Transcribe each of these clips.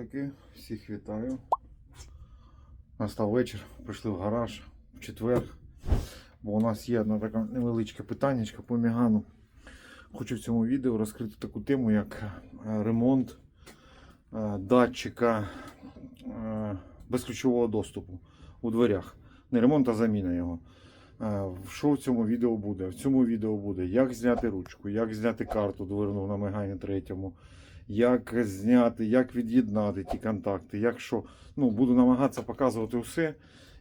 друзяки, всіх вітаю. Настав вечір, прийшли в гараж в четвер, бо у нас є одне таке невеличке питання по Мігану. Хочу в цьому відео розкрити таку тему, як е, ремонт е, датчика е, безключового доступу у дверях. Не ремонт, а заміна його. Що в цьому відео буде? В цьому відео буде, як зняти ручку, як зняти карту дверну на Мегані третьому, як зняти, як від'єднати ті контакти, як що. Ну, буду намагатися показувати все.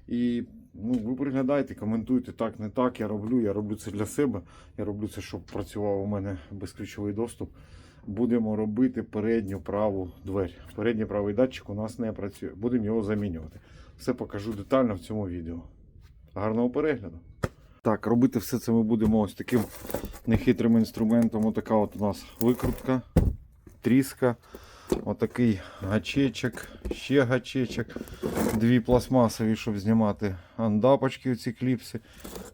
І ну, ви приглядайте, коментуйте так, не так. Я роблю. Я роблю це для себе. Я роблю це, щоб працював у мене безключовий доступ. Будемо робити передню праву двері. Передній правий датчик у нас не працює. Будемо його замінювати. Все покажу детально в цьому відео. Гарного перегляду. Так, робити все це ми будемо ось таким нехитрим інструментом. Отака от у нас викрутка, тріска, отакий гачечок, ще гачечок, дві пластмасові, щоб знімати андапочки, ці кліпси,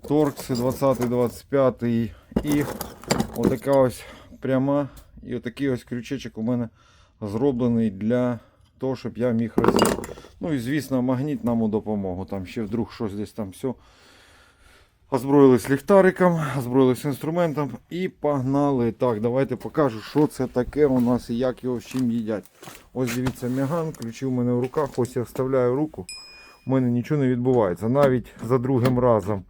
торкси 20-25 і отака ось пряма. І отакий ось крючечок у мене зроблений для того, щоб я міг розібрати. Ну і звісно, магніт нам допомогу. Там ще вдруг щось десь там все. Озброїлись ліхтариком, озброїлись інструментом і погнали. Так, давайте покажу, що це таке у нас і як його з чим їдять. Ось дивіться меган, ключі у мене в руках, ось я вставляю руку. У мене нічого не відбувається. Навіть за другим разом.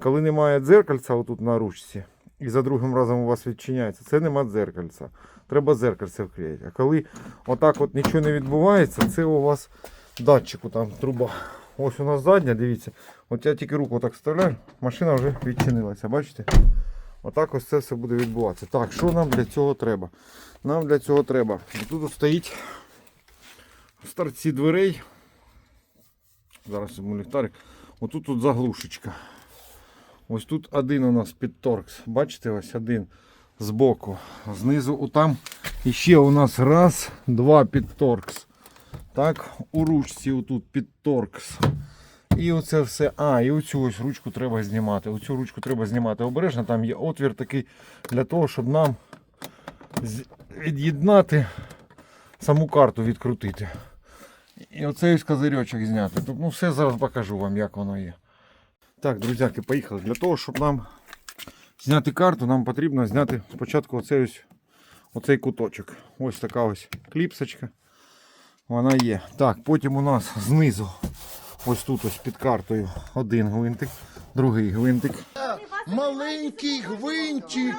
Коли немає дзеркальця отут на ручці, і за другим разом у вас відчиняється, це нема дзеркальця. Треба дзеркальце вклеїти. А коли отак от нічого не відбувається, це у вас датчику там труба. Ось у нас задня, дивіться. От я тільки руку так вставляю, машина вже відчинилася, бачите? Отак ось це все буде відбуватися. Так, що нам для цього треба? Нам для цього треба. Тут стоїть в торці дверей. Зараз йому ліхтарик. Отут тут заглушечка. Ось тут один у нас під торкс. Бачите, ось один збоку. Знизу отам іще у нас раз, два під торкс. Так, у ручці отут під торкс. І оце все. А, і оцю ось ручку треба знімати. Оцю ручку треба знімати обережно. Там є отвір такий для того, щоб нам від'єднати саму карту відкрутити. І оцей ось козирьочок зняти. Тобто, ну, все зараз покажу вам, як воно є. Так, друзяки, поїхали. Для того, щоб нам зняти карту, нам потрібно зняти спочатку оцей ось оцей куточок. Ось така ось кліпсочка. Вона є. Так, потім у нас знизу, ось тут ось під картою, один гвинтик, другий гвинтик. Маленький гвинтик.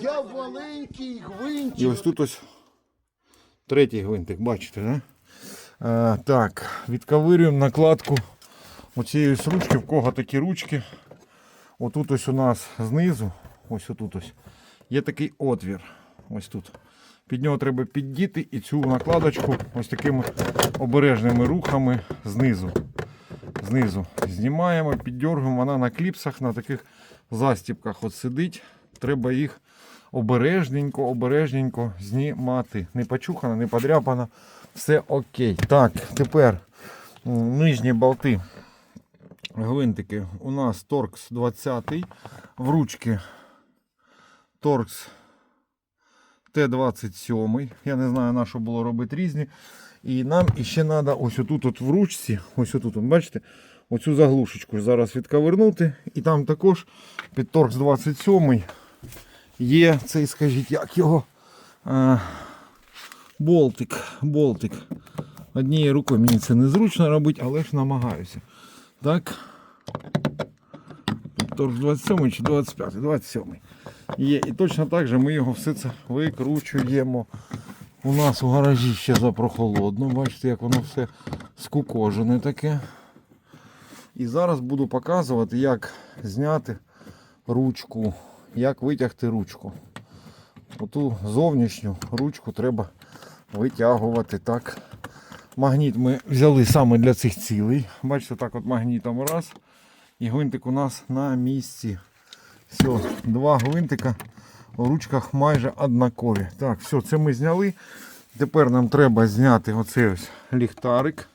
Я маленький І ось тут ось третій гвинтик, бачите, да? Е, так, відковирюємо накладку оцієї ручки, в кого такі ручки. Отут ось у нас знизу, ось отут ось, є такий отвір. Ось тут. Під нього треба піддіти і цю накладочку ось такими обережними рухами знизу. Знизу знімаємо, піддергуємо, вона на кліпсах, на таких застіпках от сидить. Треба їх обережненько, обережненько знімати. Не почухана, не подряпана. Все окей. Так, тепер нижні болти. Гвинтики. У нас торкс 20 в ручки торкс Т-27. Я не знаю, на що було робити різні. І нам іще треба ось отут от в ручці, ось отут, от, бачите, оцю заглушечку зараз відковернути. І там також під торкс 27 є цей, скажіть, як його а, болтик. болтик. Однією рукою мені це незручно робити, але ж намагаюся. Так. Торкс 27 чи 25, 27. Є. І точно так же ми його все це викручуємо. У нас у гаражі ще запрохолодно. Бачите, як воно все скукожене таке. І зараз буду показувати, як зняти ручку, як витягти ручку. Оту зовнішню ручку треба витягувати так. Магніт ми взяли саме для цих цілей. Бачите, так от магнітом раз. І гвинтик у нас на місці. Все, два гвинтика у ручках майже однакові. Так, все, це ми зняли. Тепер нам треба зняти оцей ось ліхтарик.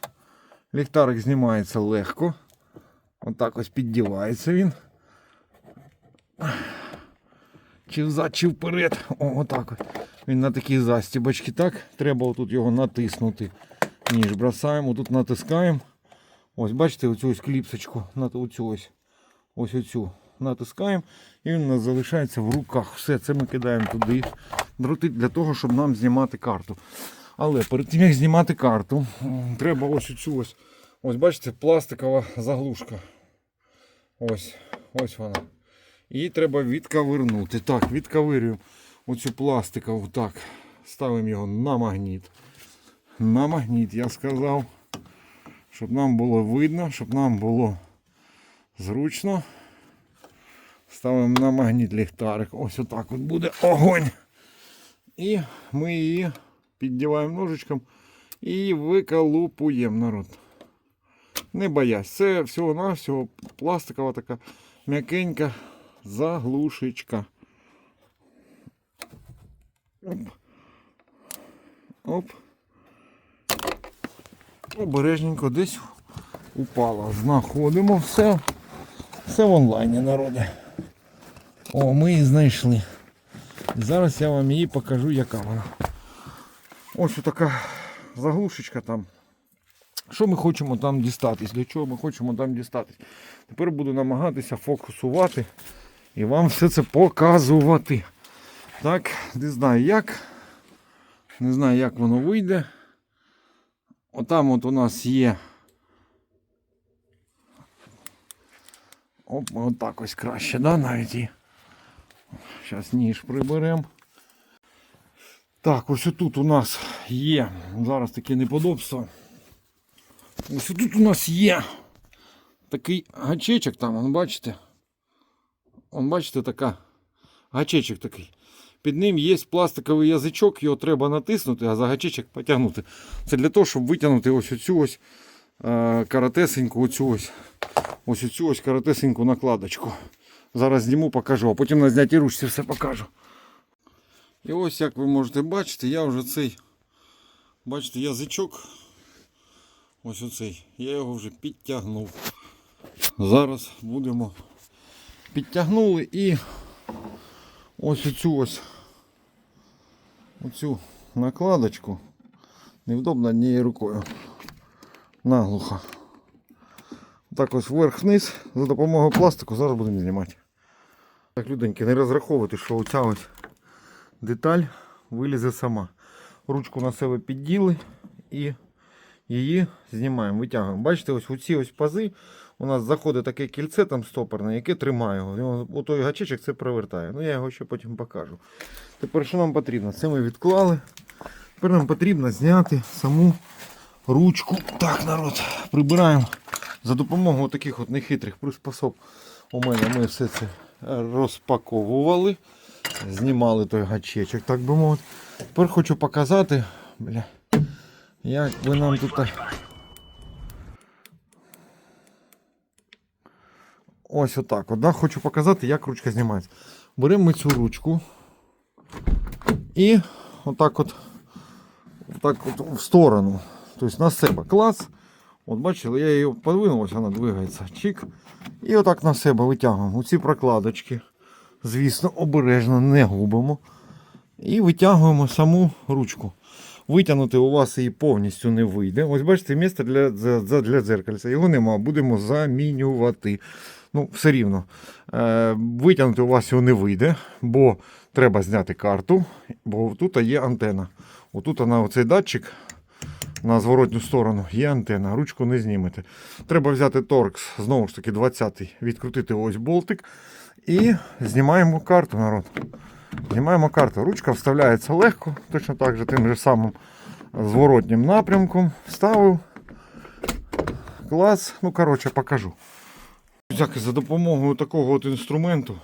Ліхтарик знімається легко. Отак ось піддівається він. Чи взад, чи вперед. О, отак. Він на такі застібочки. Так, треба отут його натиснути. Ніж бросаємо, тут натискаємо. Ось, бачите, оцю ось кліпсочку, на оцю ось, ось оцю натискаємо, і він у нас залишається в руках. Все, це ми кидаємо туди. Дроти для того, щоб нам знімати карту. Але перед тим як знімати карту, треба ось оцю ось. Ось бачите, пластикова заглушка. Ось, ось вона. Її треба відковирнути. Так, відковирюємо оцю пластикову. Так, ставимо його на магніт. На магніт, я сказав. Щоб нам було видно, щоб нам було зручно. Ставимо на магніт ліхтарик. Ось отак от буде огонь. І ми її піддіваємо ножичком і виколупуємо народ. Не боясь, це всього-навсього пластикова така м'якенька заглушечка. Оп. Оп. Обережненько десь упала. Знаходимо все. Все в онлайні, народи. О, ми її знайшли. Зараз я вам її покажу, яка вона. Ось така заглушечка там. Що ми хочемо там дістатись? Для чого ми хочемо там дістатись? Тепер буду намагатися фокусувати і вам все це показувати. Так, не знаю як. Не знаю, як воно вийде. Отам от у нас є. Оп, отак ось краще, да, навіть і. Зараз ніж приберемо. Так, ось тут у нас є. Зараз таке неподобство. Ось тут у нас є такий гачечок там, вон, бачите? Вон, бачите, така гачечок такий. Під ним є пластиковий язичок, його треба натиснути, а за гачечок потягнути. Це для того, щоб витягнути ось оцю ось е, каратесеньку, оцю ось, ось оцю ось каратесеньку накладочку. Зараз зніму, покажу, а потім на знятій ручці все покажу. І ось як ви можете бачити, я вже цей, бачите, язичок, ось оцей, я його вже підтягнув. Зараз будемо підтягнули і ось оцю ось оцю накладочку невдобно однією рукою. Наглухо. Так ось вверх-вниз за допомогою пластику зараз будемо знімати. Так, люденьки, не розраховуйте, що оця ось деталь вилізе сама. Ручку на себе підділи і її знімаємо, витягуємо. Бачите, ось у ці ось пази у нас заходить таке кільце там стопорне, яке тримає його. У той гачечок це провертає. Ну я його ще потім покажу. Тепер що нам потрібно? Це ми відклали. Тепер нам потрібно зняти саму ручку. Так, народ, прибираємо за допомогою таких от нехитрих приспособ. У мене ми все це розпаковували. Знімали той гачечок, так би мовити. Тепер хочу показати, бля, як ви нам тут. Ось отак. От, да? Хочу показати, як ручка знімається. Беремо ми цю ручку і отак от, отак от в сторону. Тобто на себе клац. От бачили, я її подвинув, ось вона двигається. Чик. І отак на себе витягуємо. Оці прокладочки. Звісно, обережно не губимо. І витягуємо саму ручку. Витягнути у вас її повністю не вийде. Ось бачите, місце для, для, для дзеркальця. Його нема, будемо замінювати. Ну, все рівно. Е, витягнути у вас його не вийде, бо треба зняти карту, бо тут є антена. Отут на оцей датчик на зворотню сторону є антена, ручку не знімете. Треба взяти торкс, знову ж таки, 20-й, відкрутити ось болтик і знімаємо карту, народ. Знімаємо карту. Ручка вставляється легко, точно так же тим же самим зворотнім напрямком. Вставив. Клас. Ну, коротше, покажу. За допомогою такого от інструменту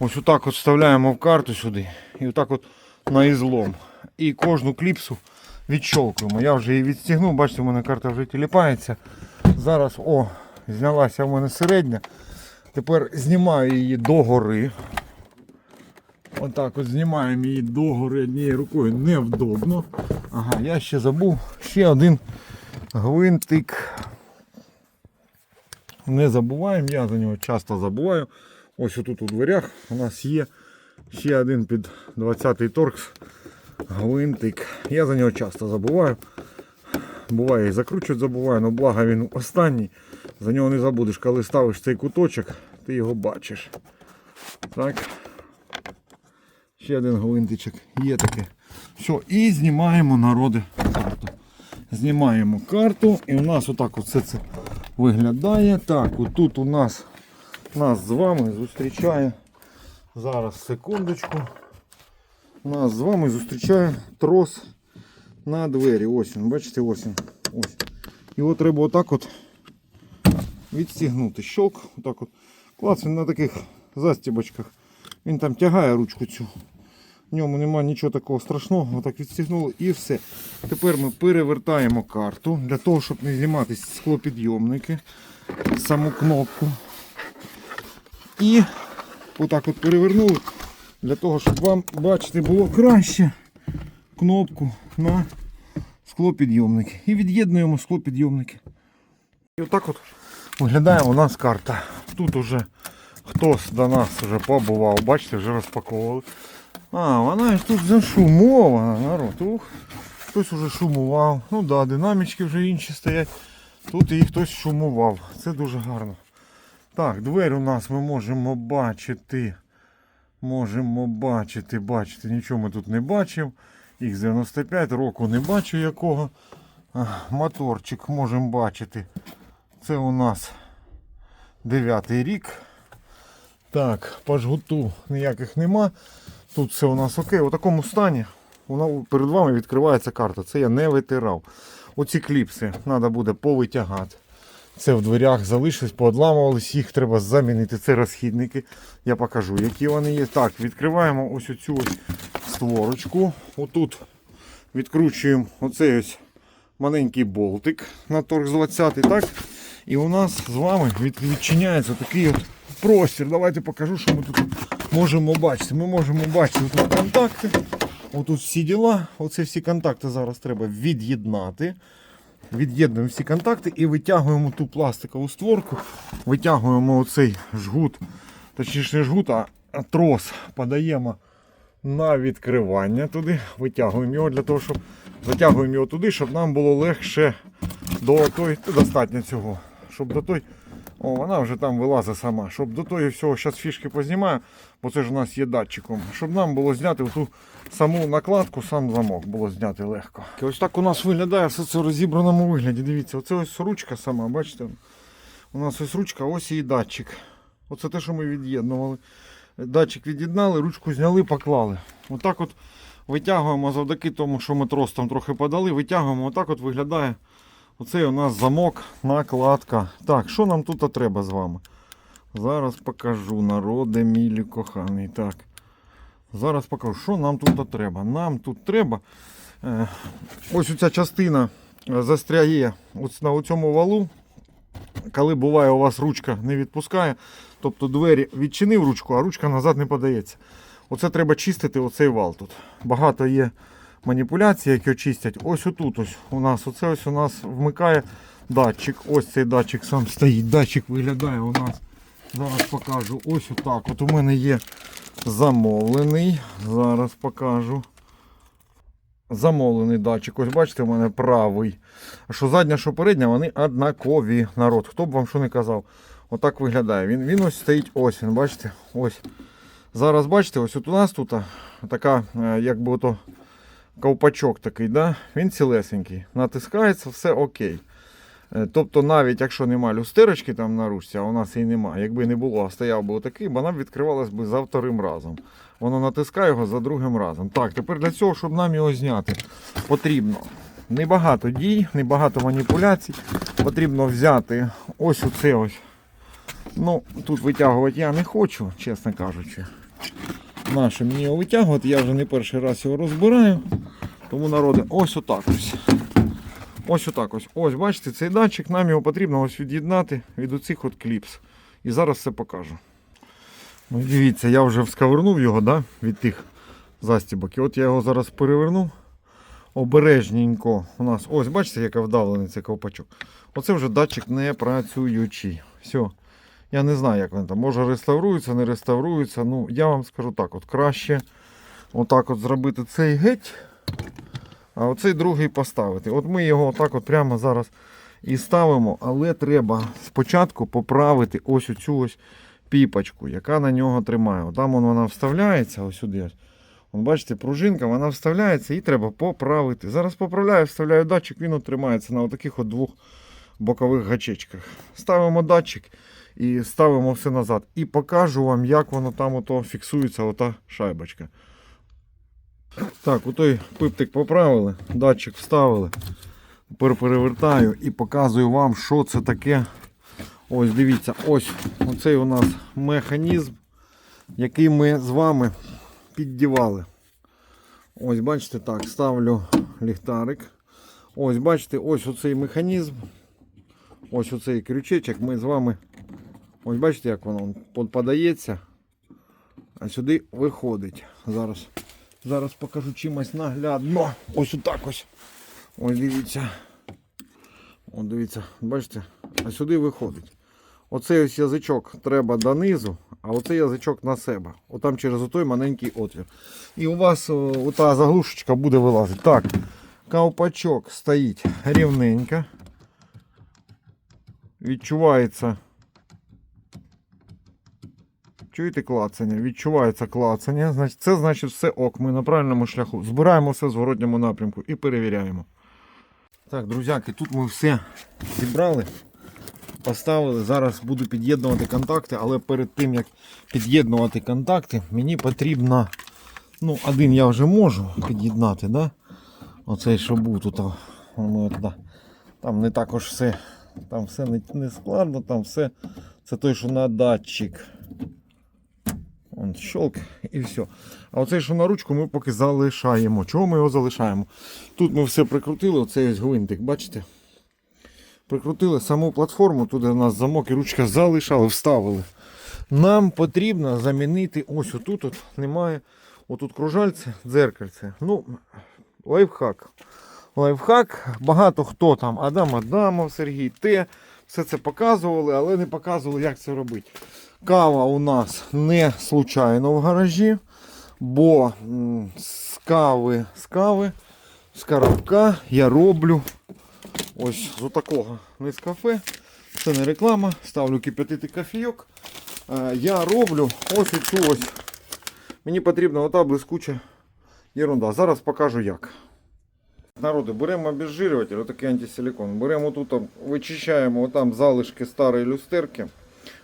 ось отак от вставляємо в карту сюди і отак от на ізлом. І кожну кліпсу відщолкуємо. Я вже її відстігнув, бачите, у мене карта вже тіліпається. Зараз о, знялася в мене середня. Тепер знімаю її догори. Отак от знімаємо її догори однією рукою невдобно. Ага, я ще забув ще один гвинтик. Не забуваємо, я за нього часто забуваю. Ось отут у дверях у нас є ще один під 20-й торкс гвинтик. Я за нього часто забуваю. Буває і закручувати забуваю, але благо він останній. За нього не забудеш, коли ставиш цей куточок, ти його бачиш. Так. Ще один гвинтичок. Є таке. Все, і знімаємо народи карту. Знімаємо карту і у нас отак от все це виглядає. Так, отут у нас нас з вами зустрічає. Зараз секундочку. Нас з вами зустрічає трос на двері. Ось він, бачите, ось він. Ось. Його треба отак от відстігнути. Щелк, отак от. Клас, він на таких застібочках. Він там тягає ручку цю. В ньому немає нічого такого страшного. Отак відстігнули і все. Тепер ми перевертаємо карту для того, щоб не знімати склопідйомники, саму кнопку. І отак от перевернули для того, щоб вам бачити було краще кнопку на склопідйомники. І від'єднуємо склопідйомники. І отак от виглядає у нас карта. Тут уже хтось до нас вже побував, бачите, вже розпаковували. А, вона ж тут зашумована, народ. Ух, хтось уже шумував. Ну так, да, динамічки вже інші стоять. Тут і хтось шумував. Це дуже гарно. Так, двері у нас ми можемо бачити. Можемо бачити, бачити. Нічого ми тут не бачимо. Х95, року не бачу якого. Моторчик можемо бачити. Це у нас 9 рік. Так, по жгуту ніяких нема. Тут все у нас окей. У такому стані вона перед вами відкривається карта. Це я не витирав. Оці кліпси треба буде повитягати. Це в дверях залишилось, поодламувались, їх треба замінити. Це розхідники. Я покажу, які вони є. Так, відкриваємо ось оцю ось створочку. Отут відкручуємо оцей ось маленький болтик на торг з 20 так? І у нас з вами від- відчиняється такий от простір. Давайте покажу, що ми тут можемо бачити. Ми можемо бачити тут контакти. Отут всі діла. Оце всі контакти зараз треба від'єднати. Від'єднуємо всі контакти і витягуємо ту пластикову створку, витягуємо оцей жгут, точніше не жгут, а трос подаємо на відкривання туди, витягуємо його для того, щоб затягуємо його туди, щоб нам було легше до той, достатньо цього, щоб до той. О, вона вже там вилазить сама. Щоб до того всього зараз фішки познімаю, бо це ж у нас є датчиком. Щоб нам було зняти ту саму накладку, сам замок було зняти легко. Ось так у нас виглядає все це в розібраному вигляді. Дивіться, оце ось ручка сама, бачите? У нас ось ручка, ось і датчик. Оце те, що ми від'єднували. Датчик від'єднали, ручку зняли, поклали. Отак от витягуємо завдяки тому, що ми трос там трохи подали, витягуємо, отак от виглядає. Оцей у нас замок, накладка. Так, що нам тут треба з вами? Зараз покажу, народе мій коханий. Так. Зараз покажу, що нам тут треба. Нам тут треба. Е, ось ця частина е, застряє на цьому валу. Коли буває, у вас ручка не відпускає, тобто двері відчинив ручку, а ручка назад не подається. Оце треба чистити оцей вал тут. Багато є маніпуляцій, які очистять. Ось отут ось у нас оце ось у нас вмикає датчик. Ось цей датчик сам стоїть. Датчик виглядає у нас. Зараз покажу. Ось отак. От у мене є замовлений. Зараз покажу. Замовлений датчик. Ось бачите, у мене правий. Що задня, що передня, вони однакові. Народ. Хто б вам що не казав. Отак виглядає. Він, він ось стоїть ось він, бачите? Ось. Зараз бачите, ось от у нас тут така, е, якби ото ковпачок такий, да? він цілесенький. Натискається, все окей. Е, Тобто, навіть якщо нема люстерочки там на ручці, а у нас її немає, якби не було, а стояв би отакий, вона б відкривалась би за вторим разом. Воно натискає його за другим разом. Так, тепер для цього, щоб нам його зняти, потрібно небагато дій, небагато маніпуляцій. Потрібно взяти ось оце ось. Ну, тут витягувати я не хочу, чесно кажучи. Наше мені витягувати, я вже не перший раз його розбираю. Тому народи, ось отак ось. Ось отак ось. Ось, бачите, цей датчик, нам його потрібно ось від'єднати від оцих от кліпс. І зараз все покажу. Ну, дивіться, я вже всковернув його да, від тих застібок. І от я його зараз переверну. Обережненько. У нас ось, бачите, яка вдавлений цей ковпачок. Оце вже датчик не працюючий. Все. Я не знаю, як він там. Може реставрується, не реставрується. Ну, я вам скажу так, от краще отак от зробити цей геть. а оцей другий поставити. От ми його отак от прямо зараз і ставимо, але треба спочатку поправити ось оцю ось піпочку, яка на нього тримає. Там вона вставляється ось сюди. Ось. Бачите, пружинка, вона вставляється і треба поправити. Зараз поправляю, вставляю датчик, він тримається на таких от двох бокових гачечках. Ставимо датчик і ставимо все назад. І покажу вам, як воно там ото фіксується, ота шайбочка. Так, отой пиптик поправили, датчик вставили. Тепер перевертаю і показую вам, що це таке. Ось дивіться, ось оцей у нас механізм, який ми з вами піддівали. Ось бачите, так, ставлю ліхтарик. Ось бачите, ось оцей механізм. Ось оцей крючечок ми з вами. Ось бачите, як воно подається. А сюди виходить. Зараз, зараз покажу чимось наглядно. Ось отак ось. Ось дивіться. От дивіться, бачите, а сюди виходить. Оцей ось язичок треба донизу, а оцей язичок на себе. Отам через отой маленький отвір. І у вас ота заглушечка буде вилазити. Так, ковпачок стоїть рівненько. Відчувається. Чуєте клацання? Відчувається клацання. Це значить все ок. Ми на правильному шляху. Збираємо все в зворотньому напрямку і перевіряємо. Так, друзяки, тут ми все зібрали, поставили. Зараз буду під'єднувати контакти, але перед тим як під'єднувати контакти, мені потрібно. Ну, один я вже можу під'єднати, да? Оцей, що був тут. Там не також все. Там все не складно, там все. Це той, що на датчик. Он щелк і все. А оцей, що на ручку, ми поки залишаємо. Чого ми його залишаємо? Тут ми все прикрутили, оцей ось гвинтик, бачите? Прикрутили саму платформу, туди у нас замок і ручка залишали, вставили. Нам потрібно замінити ось отут, от немає. Отут кружальце, дзеркальце. Ну, лайфхак. Лайфхак. Багато хто там, Адам Адамов, Сергій Т. Все це показували, але не показували, як це робити. Кава у нас не случайно в гаражі, бо з кави, з кави, з коробка я роблю ось з такого нескафе. Це не реклама, ставлю кип'ятити кофійок. Е, Я роблю ось цю ось. Мені потрібна ота блискуча ерунда. Зараз покажу як. Народи, беремо обезжирюватель, отакий антисиликон. Беремо тут, вичищаємо отам залишки старої люстерки.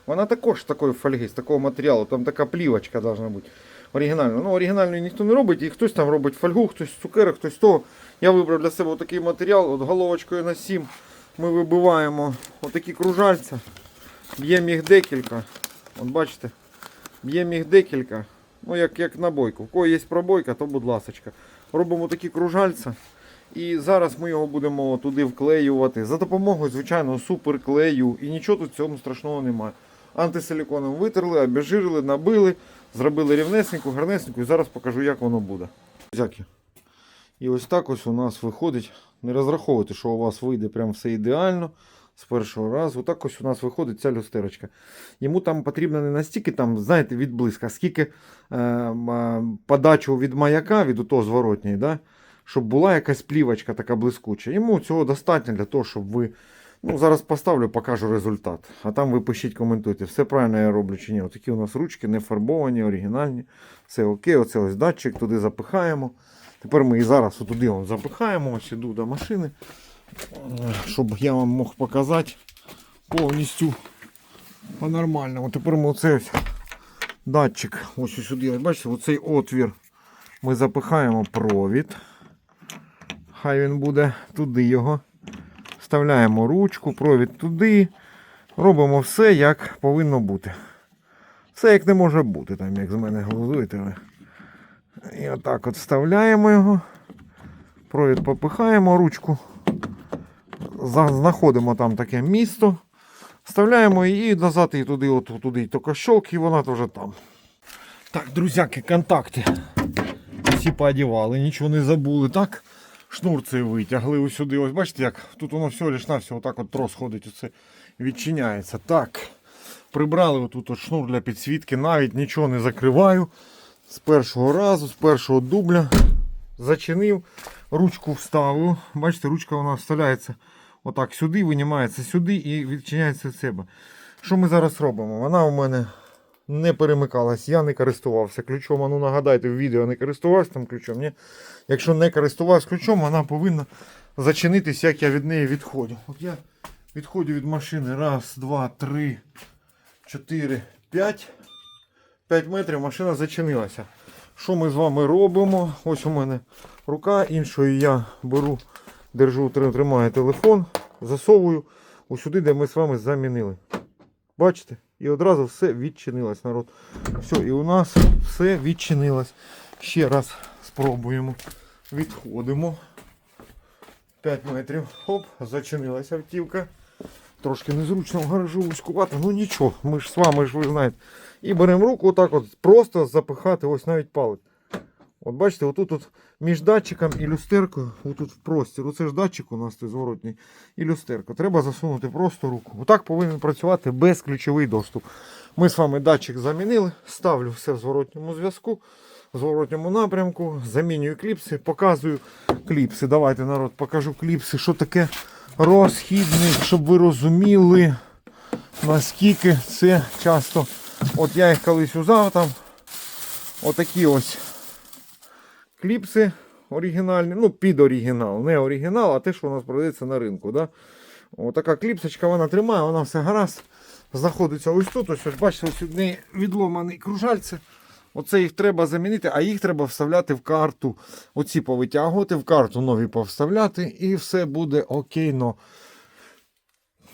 Вона також такої фольги, з такого матеріалу, там така плівочка должна бути. Оригінальна. Ну, оригінальної ніхто не робить, і хтось там робить фольгу, хтось цукерок, хтось того. Я вибрав для себе такий матеріал, от головочкою на 7 ми вибиваємо отакі кружальця, б'ємо їх декілька. От бачите, б'ємо їх декілька. Ну, як, як на бойку. У кого є пробойка, то будь ласочка. Робимо такі кружальця. І зараз ми його будемо туди вклеювати за допомогою, звичайно, суперклею. І нічого тут цьому страшного немає. Антисиліконом витерли, обезжирили, набили, зробили рівнесеньку, гарнесеньку і зараз покажу, як воно буде. Друзяки. І ось так ось у нас виходить. Не розраховуйте, що у вас вийде прям все ідеально з першого разу. Так ось у нас виходить ця люстерочка. Йому там потрібно не настільки, там, знаєте, відблиск, скільки е, м, подачу від маяка, від того зворотньої, да? Щоб була якась плівочка така блискуча. Йому цього достатньо для того, щоб ви. Ну, зараз поставлю, покажу результат. А там ви пишіть, коментуйте, все правильно я роблю чи ні. Отакі у нас ручки не фарбовані, оригінальні. Все окей, оце ось датчик, туди запихаємо. Тепер ми і зараз туди запихаємо, ось іду до машини, щоб я вам мог показати повністю по-нормальному. Тепер ми оцей ось датчик, ось сюди, бачите, оцей отвір ми запихаємо провід. Хай він буде туди його. Вставляємо ручку, провід туди. Робимо все, як повинно бути. Все як не може бути, там, як з мене глузуєте ви. І отак от вставляємо його. Провід попихаємо ручку. Знаходимо там таке місто. Вставляємо її назад і туди, от, туди тільки щелк, і вона теж там. Так, друзяки, контакти. Всі поодівали, нічого не забули, так? Шнур цей витягли ось сюди. Ось бачите, як тут воно все лиш на все, отак от трос ходить, оце відчиняється. Так. Прибрали отут от шнур для підсвітки, навіть нічого не закриваю. З першого разу, з першого дубля зачинив, ручку вставив. Бачите, ручка нас вставляється отак сюди, винімається сюди і відчиняється від себе. Що ми зараз робимо? Вона у мене не перемикалась, я не користувався ключом. А ну нагадайте, в відео не користувався там ключом. Ні? Якщо не користувався ключом, вона повинна зачинитись, як я від неї відходжу. От я відходжу від машини. Раз, два, три, чотири, п'ять. 5 метрів машина зачинилася. Що ми з вами робимо? Ось у мене рука, іншою я беру, держу, тримаю телефон, засовую ось сюди, де ми з вами замінили. Бачите? І одразу все відчинилось, народ. Все, і у нас все відчинилось. Ще раз спробуємо. Відходимо. 5 метрів. Оп, зачинилася автівка. Трошки незручно в гаражу вузькувати, ну нічого, ми ж з вами ж ви знаєте. І беремо руку, отак от просто запихати, ось навіть палець. От бачите, отут от між датчиком і люстеркою, отут в простір. Оце ж датчик у нас той зворотній і люстерка. Треба засунути просто руку. Отак повинен працювати безключовий доступ. Ми з вами датчик замінили, ставлю все в зворотньому зв'язку, в зворотньому напрямку, замінюю кліпси, показую кліпси. Давайте, народ, покажу кліпси, що таке розхідник, щоб ви розуміли, наскільки це часто. От я їх колись узяв там. Отакі ось кліпси оригінальні, ну під оригінал, не оригінал, а те, що у нас продається на ринку. Да? Отака кліпсочка, вона тримає, вона все гаразд. Знаходиться ось тут. Ось, ось бачите, ось від неї відломаний кружальце. Оце їх треба замінити, а їх треба вставляти в карту. Оці повитягувати, в карту нові повставляти, і все буде окейно.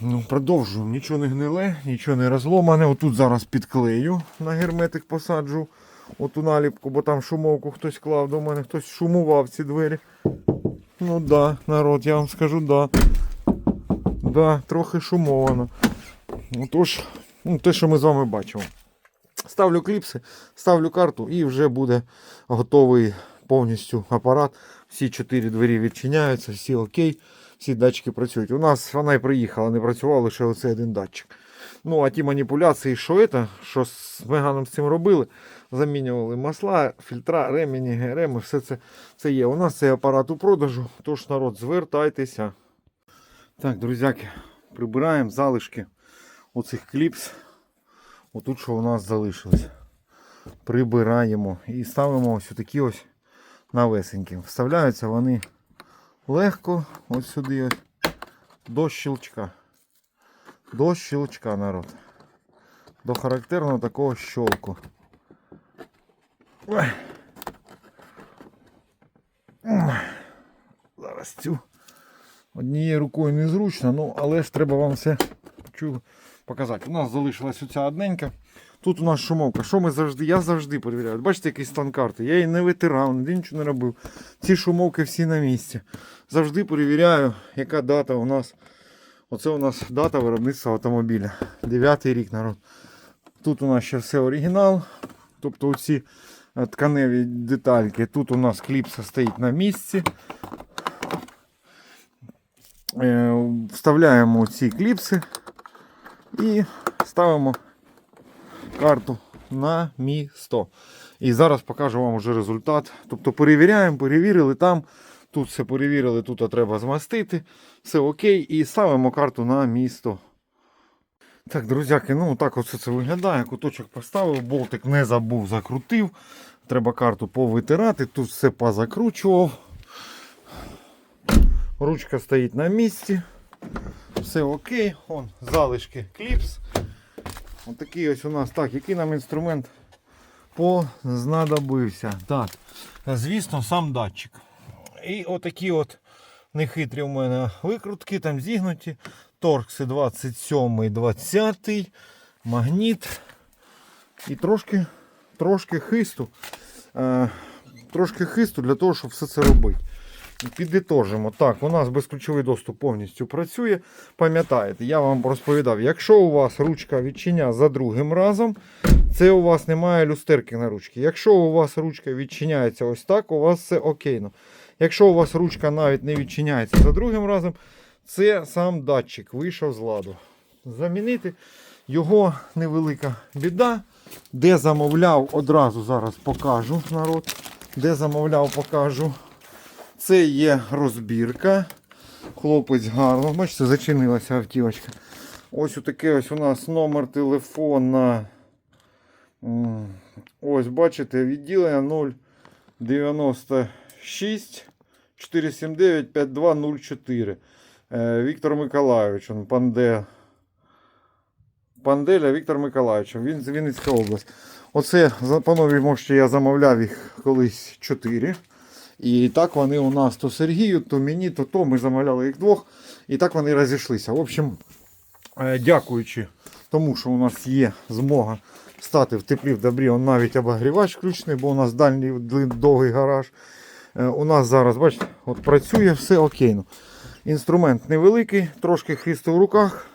Ну, продовжуємо. Нічого не гниле, нічого не розломане. Отут зараз підклею на герметик посаджу. Оту наліпку, бо там шумовку хтось клав до мене, хтось шумував ці двері. Ну да, народ, я вам скажу, да. Да, трохи шумовано. Отож, ну, те, що ми з вами бачимо. Ставлю кліпси, ставлю карту і вже буде готовий повністю апарат. Всі чотири двері відчиняються, всі окей, всі датчики працюють. У нас вона і приїхала, не працював лише оцей один датчик. Ну, а ті маніпуляції, що це, що з Меганом з цим робили, замінювали масла, фільтра, ремені, ГРМ, все це, це є. У нас цей апарат у продажу, тож народ, звертайтеся. Так, друзяки, прибираємо залишки оцих кліпс. Отут, що у нас залишилось. Прибираємо і ставимо ось такі ось навесенькі. Вставляються вони легко, ось сюди, ось, до щелчка. До щелчка, народ. До характерного такого щелку. Зараз цю однією рукою незручно, ну але ж треба вам все показати. У нас залишилась оця одненька. Тут у нас шумовка. Що ми завжди? Я завжди перевіряю. Бачите, який стан карти. Я її не витирав, ніде нічого не робив. Ці шумовки всі на місці. Завжди перевіряю, яка дата у нас. Оце у нас дата виробництва автомобіля. Дев'ятий рік народ. Тут у нас ще все оригінал. Тобто оці е, тканеві детальки. Тут у нас кліпса стоїть на місці. Е, Вставляємо ці кліпси і ставимо карту на місто. І зараз покажу вам вже результат. Тобто перевіряємо, перевірили там. Тут все перевірили, тут треба змастити. Все окей. І ставимо карту на місто. Так, друзяки, ну так оце це виглядає. Куточок поставив, болтик не забув, закрутив. Треба карту повитирати, тут все позакручував. Ручка стоїть на місці. Все окей. Вон, залишки кліпс. Отакий ось у нас. Так, який нам інструмент познадобився. Так, звісно, сам датчик. І отакі от нехитрі у мене викрутки, там зігнуті. Торкси 27, 20, магніт. І трошки, трошки хисту. Е, трошки хисту для того, щоб все це робити. Підітожимо. Так, у нас безключовий доступ повністю працює. Пам'ятаєте, я вам розповідав, якщо у вас ручка відчиня за другим разом, це у вас немає люстерки на ручці. Якщо у вас ручка відчиняється ось так, у вас все окейно. Якщо у вас ручка навіть не відчиняється за другим разом, це сам датчик вийшов з ладу. Замінити його невелика біда. Де замовляв, одразу зараз покажу народ. Де замовляв, покажу. Це є розбірка. Хлопець гарно. Бачите, зачинилася автівочка. Ось такий ось у нас номер телефона. Ось, бачите, відділення 096 479 5204. Е, Віктор Миколайович, он панде. Панделя Віктор Миколайович, він з Вінницька область. Оце, панове, можете, я замовляв їх колись 4. І так вони у нас то Сергію, то мені, то то. Ми замовляли їх двох. І так вони розійшлися. В общем, е, дякуючи тому, що у нас є змога стати в теплі в добрі, навіть обогрівач включений, бо у нас дальній довгий гараж. Е, У нас зараз, бачите, от працює все окейно. Інструмент невеликий, трошки хисту в руках.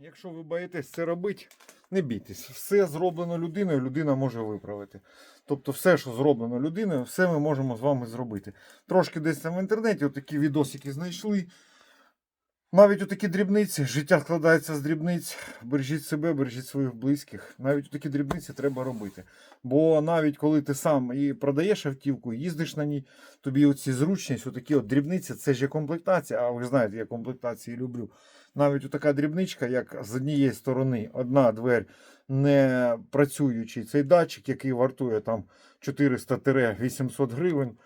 Якщо ви боїтесь це робити, не бійтесь. Все зроблено людиною, людина може виправити. Тобто все, що зроблено людиною, все ми можемо з вами зробити. Трошки десь там в інтернеті отакі відосики знайшли. Навіть у такі дрібниці, життя складається з дрібниць. Бережіть себе, бережіть своїх близьких. Навіть у такі дрібниці треба робити. Бо навіть коли ти сам і продаєш автівку, їздиш на ній, тобі оці зручність, отакі от дрібниці, це ж є комплектація. А ви знаєте, я комплектації люблю. Навіть така дрібничка, як з однієї сторони одна двері не працюючий цей датчик, який вартує там 400-800 гривень.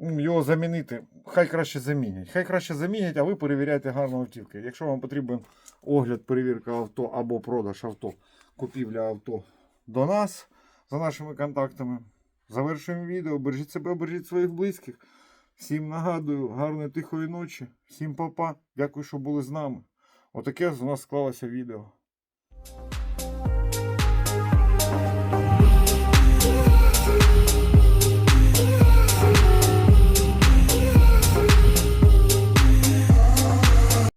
Його замінити, хай краще замінять. Хай краще замінять, а ви перевіряйте гарно автівки. Якщо вам потрібен огляд, перевірка авто або продаж авто, купівля авто до нас за нашими контактами. Завершуємо відео. Бережіть себе, бережіть своїх близьких. Всім нагадую, гарної тихої ночі, всім папа. Дякую, що були з нами. Отаке у нас склалося відео.